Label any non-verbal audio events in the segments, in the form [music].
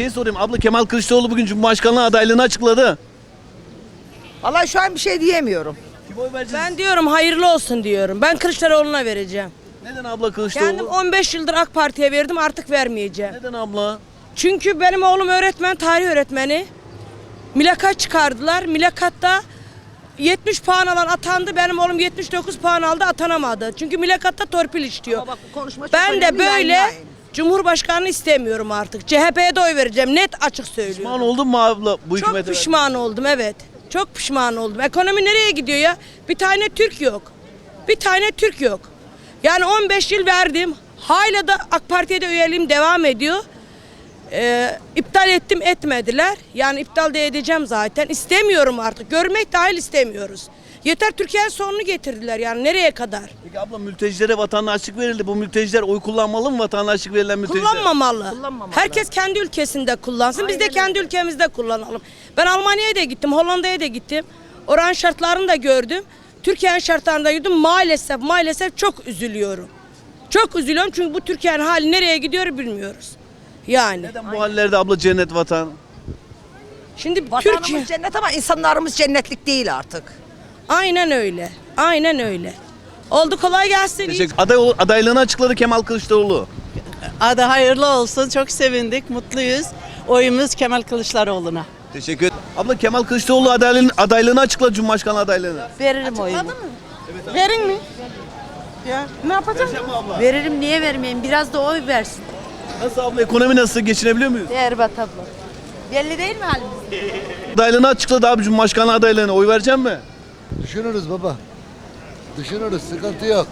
şey sorayım. Abla Kemal Kılıçdaroğlu bugün Cumhurbaşkanlığı adaylığını açıkladı. Vallahi şu an bir şey diyemiyorum. Kim oy vereceğiz? Ben diyorum hayırlı olsun diyorum. Ben Kılıçdaroğlu'na vereceğim. Neden abla Kılıçdaroğlu? Kendim 15 yıldır AK Parti'ye verdim artık vermeyeceğim. Neden abla? Çünkü benim oğlum öğretmen, tarih öğretmeni. Mülakat çıkardılar. Mülakatta 70 puan alan atandı. Benim oğlum 79 puan aldı atanamadı. Çünkü mülakatta torpil işliyor. Ama bak bu konuşma çok Ben de önemli, böyle yayınlayın. Cumhurbaşkanı istemiyorum artık. CHP'ye de oy vereceğim. Net açık söylüyorum. Pişman oldun mu abla bu Çok hükümete? pişman oldum evet. Çok pişman oldum. Ekonomi nereye gidiyor ya? Bir tane Türk yok. Bir tane Türk yok. Yani 15 yıl verdim. Hala da AK Parti'ye de üyeliğim devam ediyor. Ee, iptal ettim etmediler. Yani iptal de edeceğim zaten. İstemiyorum artık. Görmek dahil istemiyoruz. Yeter Türkiye'nin sonunu getirdiler yani nereye kadar? Peki abla mültecilere vatandaşlık verildi. Bu mülteciler oy kullanmalı mı vatandaşlık verilen mülteciler? Kullanmamalı. Kullanmamalı. Herkes kendi ülkesinde kullansın. Biz de kendi ülkemizde kullanalım. Ben Almanya'ya da gittim, Hollanda'ya da gittim. Oranın şartlarını da gördüm. Türkiye'nin şartlarında gördüm. Maalesef, maalesef çok üzülüyorum. Çok üzülüyorum çünkü bu Türkiye'nin hali nereye gidiyor bilmiyoruz. Yani. Neden bu hallerde abla cennet vatan? Şimdi Vatanımız Türkiye cennet ama insanlarımız cennetlik değil artık. Aynen öyle. Aynen öyle. Oldu kolay gelsin. Teşekkür. Aday, adaylığını açıkladı Kemal Kılıçdaroğlu. Adı hayırlı olsun. Çok sevindik, mutluyuz. Oyumuz Kemal Kılıçdaroğlu'na. Teşekkür ederim. Abla Kemal Kılıçdaroğlu adaylığını, adaylığını açıkladı Cumhurbaşkanlığı adaylığını. Veririm oyumu. Verin mi? Ya ne yapacağım? Veririm niye vermeyeyim? Biraz da oy versin. Nasıl abla ekonomi nasıl geçinebiliyor muyuz? Berbat abla. Belli değil mi halimiz? Adaylığını açıkladı abi Cumhurbaşkanlığı adaylığını. Oy verecek mi? Düşünürüz baba. Düşünürüz, sıkıntı yok.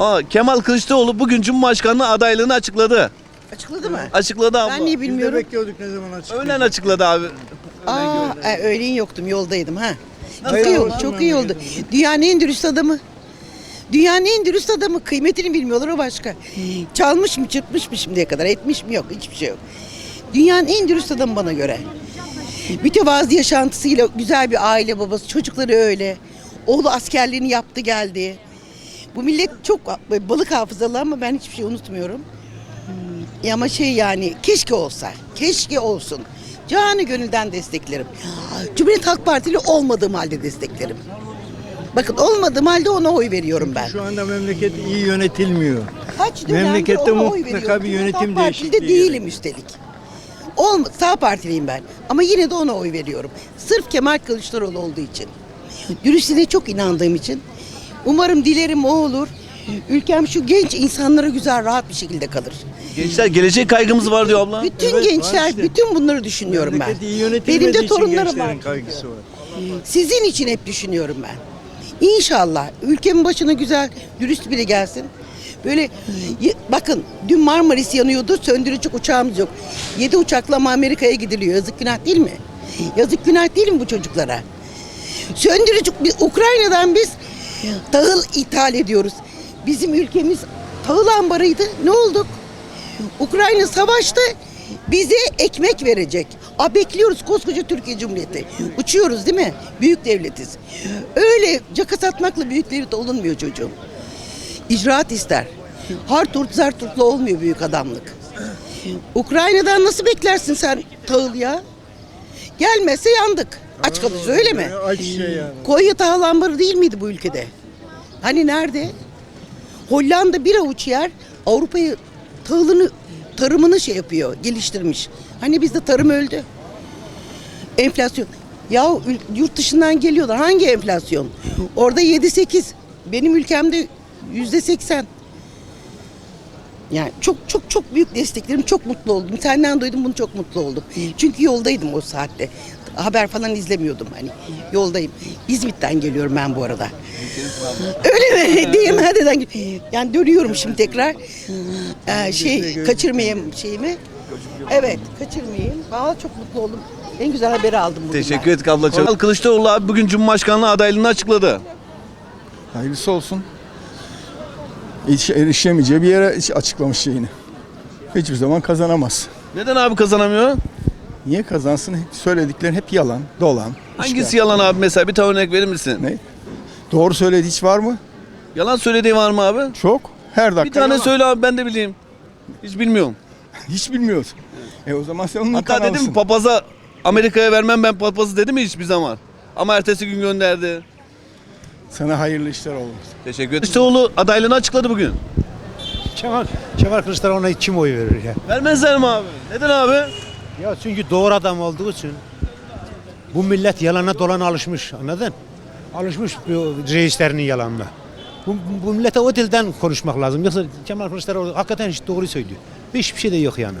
Aa, Kemal Kılıçdaroğlu bugün Cumhurbaşkanlığı adaylığını açıkladı. Açıkladı mı? Açıkladı abla. Ben niye bilmiyorum. bekliyorduk ne zaman açık. Öğlen açıkladı abi. Aa, e, öğleyin yoktum yoldaydım ha. Çok iyi oldu, çok iyi oldu. memleketim. Dünyanın en dürüst adamı. Dünyanın en dürüst adamı. Kıymetini bilmiyorlar o başka. Çalmış mı, çırpmış mı şimdiye kadar? Etmiş mi? Yok, hiçbir şey yok. Dünyanın en dürüst adamı bana göre. Mütevazı yaşantısıyla güzel bir aile babası, çocukları öyle. Oğlu askerliğini yaptı geldi. Bu millet çok balık hafızalı ama ben hiçbir şey unutmuyorum. Ya ama şey yani keşke olsa, keşke olsun. Canı gönülden desteklerim. Cumhuriyet Halk Partili olmadığım halde desteklerim. Bakın olmadığım halde ona oy veriyorum ben. Şu anda memleket iyi yönetilmiyor. Kaç dönemde Memlekette ona oy mutlaka veriyorum. bir yönetim değişikliği değilim üstelik. Olma, sağ partiliyim ben. Ama yine de ona oy veriyorum. Sırf Kemal Kılıçdaroğlu olduğu için. Dürüstlüğüne çok inandığım için. Umarım dilerim o olur. Ülkem şu genç insanlara güzel rahat bir şekilde kalır. Gençler gelecek kaygımız var diyor abla. Bütün Evet, var gençler, işte. bütün bunları düşünüyorum ben. Memleket iyi yönetilmediği Benim de için torunlarım var. gençlerin kaygısı var. Sizin için hep düşünüyorum ben. İnşallah ülkemin başına güzel, dürüst biri gelsin. Böyle bakın dün Marmaris yanıyordu, söndürecek uçağımız yok. Yedi uçakla Amerika'ya gidiliyor. Yazık günah değil mi? Yazık günah değil mi bu çocuklara? Söndürecek bir Ukrayna'dan biz tahıl ithal ediyoruz. Bizim ülkemiz tahıl ambarıydı. Ne olduk? Ukrayna savaştı. Bize ekmek verecek. A bekliyoruz koskoca Türkiye Cumhuriyeti. Uçuyoruz değil mi? Büyük devletiz. Öyle caka satmakla büyük devlet olunmuyor çocuğum. İcraat ister. Harturt zarturtla olmuyor büyük adamlık. Ukrayna'dan nasıl beklersin sen tahıl ya? Gelmezse yandık. Aç kalırız öyle mi? Ayçiçeği yani. Konya tahıl ambarı değil miydi bu ülkede? Hani nerede? Hollanda bir avuç yer Avrupa'yı tahılını, tarımını şey yapıyor, geliştirmiş. Hani bizde tarım öldü. Enflasyon. Ya yurt dışından geliyorlar. Hangi enflasyon? Orada 7-8. Benim ülkemde yüzde 80. Yani çok çok çok büyük desteklerim. Çok mutlu oldum. Senden duydum bunu çok mutlu oldum. Çünkü yoldaydım o saatte. Haber falan izlemiyordum hani. Yoldayım. İzmit'ten geliyorum ben bu arada. Öyle mi? Diyeyim hadi Yani dönüyorum şimdi tekrar. [laughs] Ee, şey kaçırmayayım şeyimi. Evet kaçırmayayım. Valla çok mutlu oldum. En güzel haberi aldım bugün. Teşekkür ettik abla. Kemal Kılıçdaroğlu abi bugün Cumhurbaşkanlığı adaylığını açıkladı. Hayırlısı olsun. Erişemeyeceği bir yere hiç açıklamış şeyini. Hiçbir zaman kazanamaz. Neden abi kazanamıyor? Niye kazansın? Söylediklerin hep yalan, dolan. Hangisi işgal. yalan abi mesela bir tane örnek verir misin? Ne? Doğru söylediği hiç var mı? Yalan söylediği var mı abi? Çok. Her dakika Bir tane yalan. söyle abi ben de bileyim. Hiç bilmiyorum. [laughs] Hiç bilmiyoruz. E o zaman sen onun Hatta kanalısın. dedim papaza Amerika'ya vermem ben papazı dedi mi hiçbir zaman? Ama ertesi gün gönderdi. Sana hayırlı işler olsun. Teşekkür ederim. Kılıçdaroğlu adaylığını açıkladı bugün. Kemal, Kemal Kılıçdaroğlu'na kim oy verir ya? Vermezler mi abi? Neden abi? Ya çünkü doğru adam olduğu için bu millet yalana dolana alışmış anladın? Alışmış bu reislerinin yalanına. Bu, bu millete o dilden konuşmak lazım. Yoksa Kemal Kılıçdaroğlu hakikaten hiç doğru söylüyor. Hiçbir şey de yok yani.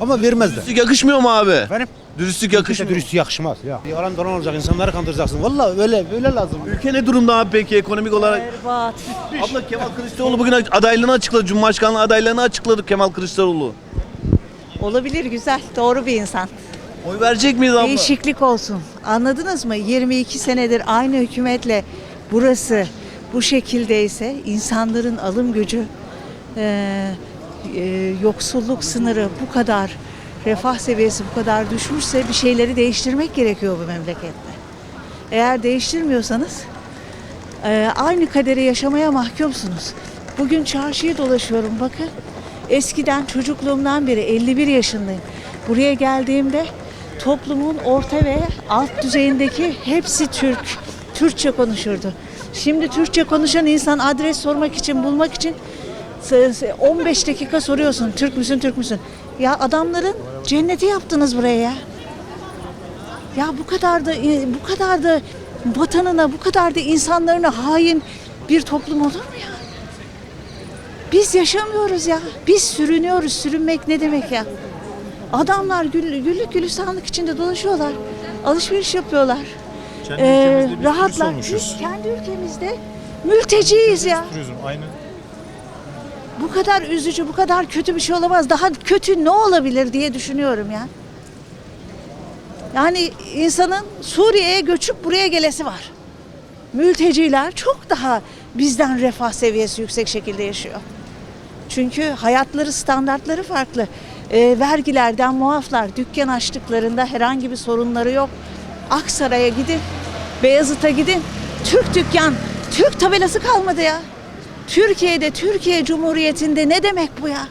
Ama vermezler. Yakışmıyor mu abi? Efendim? Dürüstlük Yakışmıyor. Dürüst yakışmaz ya. Yalan dolan olacak, insanları kandıracaksın. Vallahi öyle öyle lazım. Ülke ne durumda abi peki ekonomik olarak? Berbat. Abla Kemal Kılıçdaroğlu bugün adaylığını açıkladı. Cumhurbaşkanlığı adaylığını açıkladı Kemal Kılıçdaroğlu. Olabilir güzel. Doğru bir insan. Oy verecek miyiz abla? Değişiklik olsun. Anladınız mı? 22 senedir aynı hükümetle burası bu şekildeyse insanların alım gücü eee, eee, yoksulluk sınırı bu kadar refah seviyesi bu kadar düşmüşse bir şeyleri değiştirmek gerekiyor bu memlekette. Eğer değiştirmiyorsanız eee, aynı kaderi yaşamaya mahkumsunuz. Bugün çarşıyı dolaşıyorum bakın. Eskiden çocukluğumdan beri 51 yaşındayım. Buraya geldiğimde toplumun orta ve alt düzeyindeki hepsi Türk. Türkçe konuşurdu. Şimdi Türkçe konuşan insan adres sormak için, bulmak için s- s- 15 dakika soruyorsun. Türk müsün, Türk müsün? Ya adamların cenneti yaptınız buraya ya. Ya bu kadar da bu kadar da vatanına, bu kadar da insanlarına hain bir toplum olur mu ya? Biz yaşamıyoruz ya. Biz sürünüyoruz. Sürünmek ne demek ya? Adamlar gül, güllük gülistanlık içinde dolaşıyorlar. Alışveriş yapıyorlar. Ee, rahatlar. Biz kendi ülkemizde mülteciyiz ya. Bu kadar üzücü, bu kadar kötü bir şey olamaz. Daha kötü ne olabilir diye düşünüyorum ya. Yani insanın Suriye'ye göçüp buraya gelesi var. Mülteciler çok daha bizden refah seviyesi yüksek şekilde yaşıyor. Çünkü hayatları, standartları farklı. Ee, vergilerden muaflar. Dükkan açtıklarında herhangi bir sorunları yok. Aksaray'a gidin, Beyazıt'a gidin. Türk dükkan, Türk tabelası kalmadı ya. Türkiye'de, Türkiye Cumhuriyeti'nde ne demek bu ya?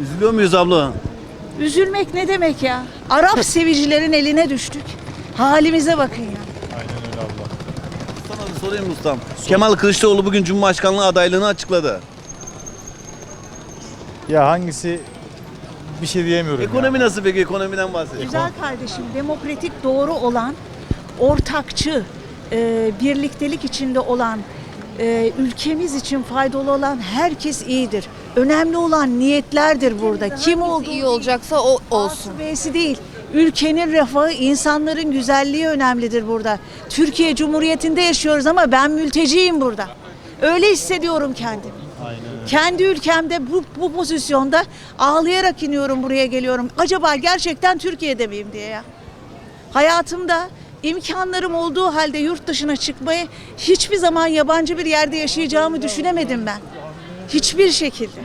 Üzülüyor muyuz abla? Üzülmek ne demek ya? Arap [laughs] sevicilerin eline düştük. Halimize bakın ya. Sana da sorayım ustam. Kemal Kılıçdaroğlu bugün Cumhurbaşkanlığı adaylığını açıkladı. Ya hangisi bir şey diyemiyorum Ekonomi nasıl peki? Ekonomiden bahsedelim. Güzel kardeşim, demokratik doğru olan, ortakçı, e, birliktelik içinde olan, e, ülkemiz için faydalı olan herkes iyidir. Önemli olan niyetlerdir burada. Kim olduğu iyi olacaksa o olsun. B'si değil. Ülkenin refahı, insanların güzelliği önemlidir burada. Türkiye Cumhuriyeti'nde yaşıyoruz ama ben mülteciyim burada. Öyle hissediyorum kendimi. Kendi ülkemde bu, bu pozisyonda ağlayarak iniyorum buraya geliyorum. Acaba gerçekten Türkiye'de miyim diye ya. Hayatımda imkanlarım olduğu halde yurt dışına çıkmayı hiçbir zaman yabancı bir yerde yaşayacağımı düşünemedim ben. Hiçbir şekilde.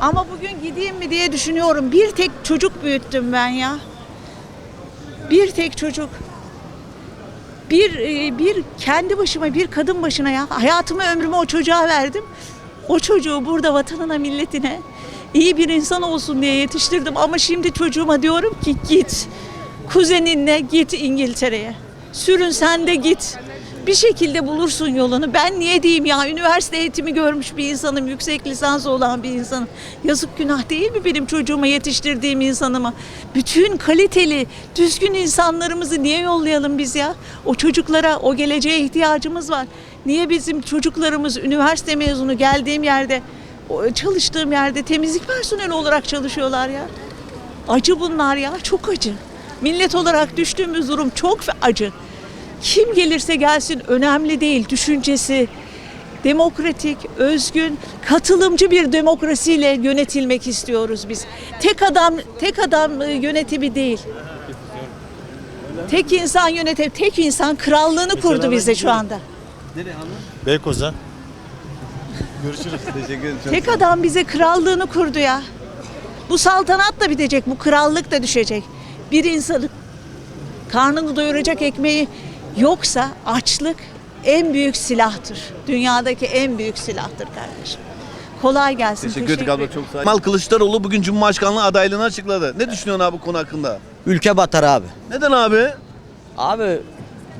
Ama bugün gideyim mi diye düşünüyorum. Bir tek çocuk büyüttüm ben ya. Bir tek çocuk. Bir e, bir kendi başıma bir kadın başına ya hayatımı ömrümü o çocuğa verdim. O çocuğu burada vatanına milletine iyi bir insan olsun diye yetiştirdim ama şimdi çocuğuma diyorum ki git kuzeninle git İngiltere'ye. Sürün sen de git. Bir şekilde bulursun yolunu. Ben niye diyeyim ya üniversite eğitimi görmüş bir insanım, yüksek lisans olan bir insanım. Yazık günah değil mi benim çocuğuma yetiştirdiğim insanıma? Bütün kaliteli, düzgün insanlarımızı niye yollayalım biz ya? O çocuklara, o geleceğe ihtiyacımız var. Niye bizim çocuklarımız üniversite mezunu geldiğim yerde, çalıştığım yerde temizlik personeli olarak çalışıyorlar ya? Acı bunlar ya, çok acı. Millet olarak düştüğümüz durum çok acı. Kim gelirse gelsin önemli değil düşüncesi. Demokratik, özgün, katılımcı bir demokrasiyle yönetilmek istiyoruz biz. Tek adam tek adam e, yönetimi değil. Tek insan yönetim, tek insan krallığını kurdu bize şu anda. Beykoz'a. [laughs] Teşekkür ederim. Tek adam bize krallığını kurdu ya. Bu saltanat da bitecek, bu krallık da düşecek. Bir insanın karnını doyuracak ekmeği yoksa açlık en büyük silahtır. Dünyadaki en büyük silahtır kardeşim. Kolay gelsin. Teşekkür ettik abla çok sağ ol. Kemal Kılıçdaroğlu bugün Cumhurbaşkanlığı adaylığını açıkladı. Ne düşünüyorsun abi bu konu hakkında? Ülke batar abi. Neden abi? Abi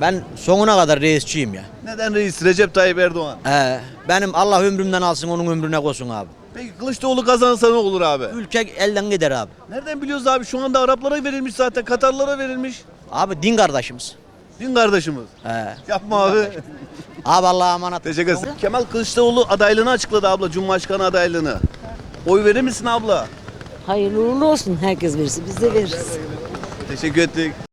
ben sonuna kadar reisçiyim ya. Neden reis Recep Tayyip Erdoğan? Ee, benim Allah ömrümden alsın onun ömrüne koysun abi. Peki Kılıçdaroğlu kazanırsa ne olur abi? Ülke elden gider abi. Nereden biliyoruz abi? Şu anda Araplara verilmiş zaten, Katarlara verilmiş. Abi din kardeşimiz. Din kardeşimiz. Ee, Yapma abi. abi Allah'a emanet. Teşekkür ederim. Kemal Kılıçdaroğlu adaylığını açıkladı abla, Cumhurbaşkanı adaylığını. Oy verir misin abla? Hayırlı uğurlu olsun herkes verirse biz de veririz. Teşekkür ettik.